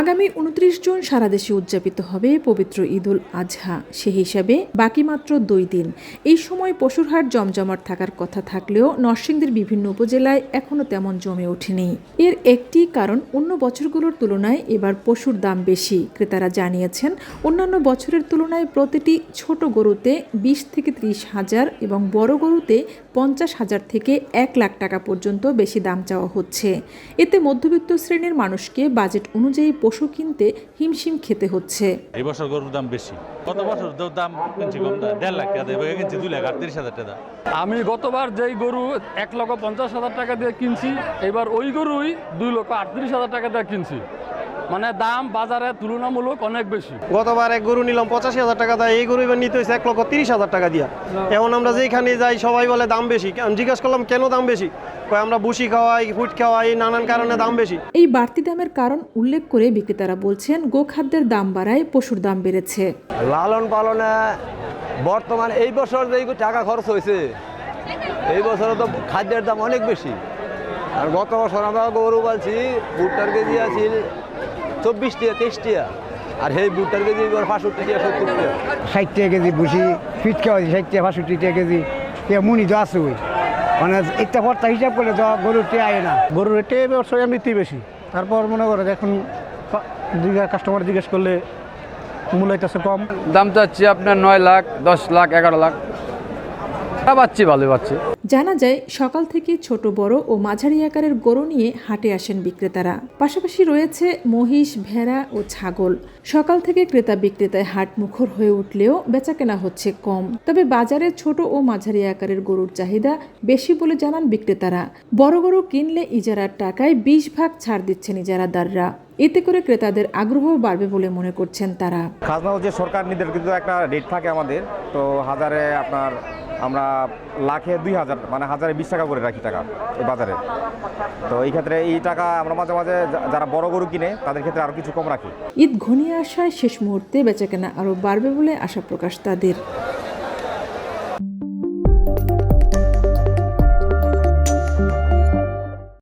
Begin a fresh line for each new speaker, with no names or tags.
আগামী উনত্রিশ জুন সারা দেশে উদযাপিত হবে পবিত্র ঈদুল আজহা। সে হিসাবে বাকি মাত্র দুই দিন। এই সময় পশুর হাট জমজমাট থাকার কথা থাকলেও নরসিংদীর বিভিন্ন উপজেলায় এখনও তেমন জমে ওঠেনি। এর একটি কারণ অন্য বছরগুলোর তুলনায় এবার পশুর দাম বেশি। ক্রেতারা জানিয়েছেন, অন্যান্য বছরের তুলনায় প্রতিটি ছোট গরুতে বিশ থেকে ত্রিশ হাজার এবং বড় গরুতে পঞ্চাশ হাজার থেকে এক লাখ টাকা পর্যন্ত বেশি দাম চাওয়া হচ্ছে। এতে মধ্যবিত্ত শ্রেণির মানুষকে বাজেট অনুযায়ী পশু কিনতে হিমশিম খেতে হচ্ছে।
এই বছর গরুর দাম বেশি। গত বছর দাম কিনছি কম না দেড় লাখ টাকা দিয়ে কিনছি দুই লাখ আটত্রিশ হাজার টাকা।
আমি গতবার যেই গরু এক লক্ষ পঞ্চাশ হাজার টাকা দিয়ে কিনছি এবার ওই গরুই দুই লক্ষ আটত্রিশ হাজার টাকা দিয়ে কিনছি। মানে দাম বাজারে তুলনামূলক অনেক বেশি।
গতবার এক গরু নিলাম পঁচাশি হাজার টাকা দেয় এই গরু এবার নিতে হয়েছে এক লক্ষ তিরিশ হাজার টাকা দিয়া। এখন আমরা যেখানে যাই সবাই বলে দাম বেশি। আমি জিজ্ঞাসা করলাম কেন দাম বেশি? কয় আমরা বুসি খাওয়াই ফুট খাওয়াই নানান কারণে দাম বেশি।
এই বাড়তি দামের কারণ উল্লেখ করে বিক্রেতারা বলছেন গোখাদ্যের দাম বাড়ায় পশুর দাম বেড়েছে।
লালন পালনে বর্তমান এই বছর যে টাকা খরচ হয়েছে এই বছরে তো খাদ্যের দাম অনেক বেশি। আর গত বছর আমরা গরু পালছি ভুট্টার কেজি আছিল চব্বিশ টাকা তেইশ টাকা আর সেই ভুট্টার কেজি এবার পাঁচষট্টি টাকা সত্তর টাকা
ষাট টাকা কেজি বুঝি ফিট খাওয়া ষাট টাকা পাঁচষট্টি টাকা কেজি। মুনি তো আছে ওই। মানে একটা ভর্তা হিসাব করলে তো গরুর তে আয় না।
গরুর রেটে ব্যবসা এমনিতেই বেশি। তারপর মনে করে এখন কাস্টমার জিজ্ঞেস করলে মূল্য হইতেছে কম।
দাম চাচ্ছি আপনার নয় লাখ দশ লাখ এগারো লাখ। তা পাচ্ছি ভালো পাচ্ছি
জানা যায়, সকাল থেকে ছোট বড় ও মাঝারি আকারের গরু নিয়ে হাটে আসেন বিক্রেতারা। পাশাপাশি রয়েছে মহিষ, ভেড়া ও ছাগল। সকাল থেকে ক্রেতা বিক্রেতায় হাট মুখর হয়ে উঠলেও বেচাকেনা হচ্ছে কম। তবে বাজারে ছোট ও মাঝারি আকারের গরুর চাহিদা বেশি বলে জানান বিক্রেতারা। বড় গরু কিনলে ইজারার টাকায় বিশ ভাগ ছাড় দিচ্ছেন ইজারাদাররা। এতে করে ক্রেতাদের আগ্রহ বাড়বে বলে মনে করছেন তারা।
খাজনা হচ্ছে সরকার নির্ধারিত একটা রেট থাকে আমাদের। তো হাজারে আপনার আমরা লাখে দুই হাজার মানে হাজারে বিশ টাকা করে রাখি টাকা এই বাজারে। তো এই ক্ষেত্রে এই টাকা আমরা মাঝে মাঝে যারা বড় গরু কিনে, তাদের ক্ষেত্রে আরও কিছু কম রাখি।
ঈদ ঘনিয়ে আসায় শেষ মুহূর্তে বেচাকেনা আরও বাড়বে বলে আশা প্রকাশ তাদের।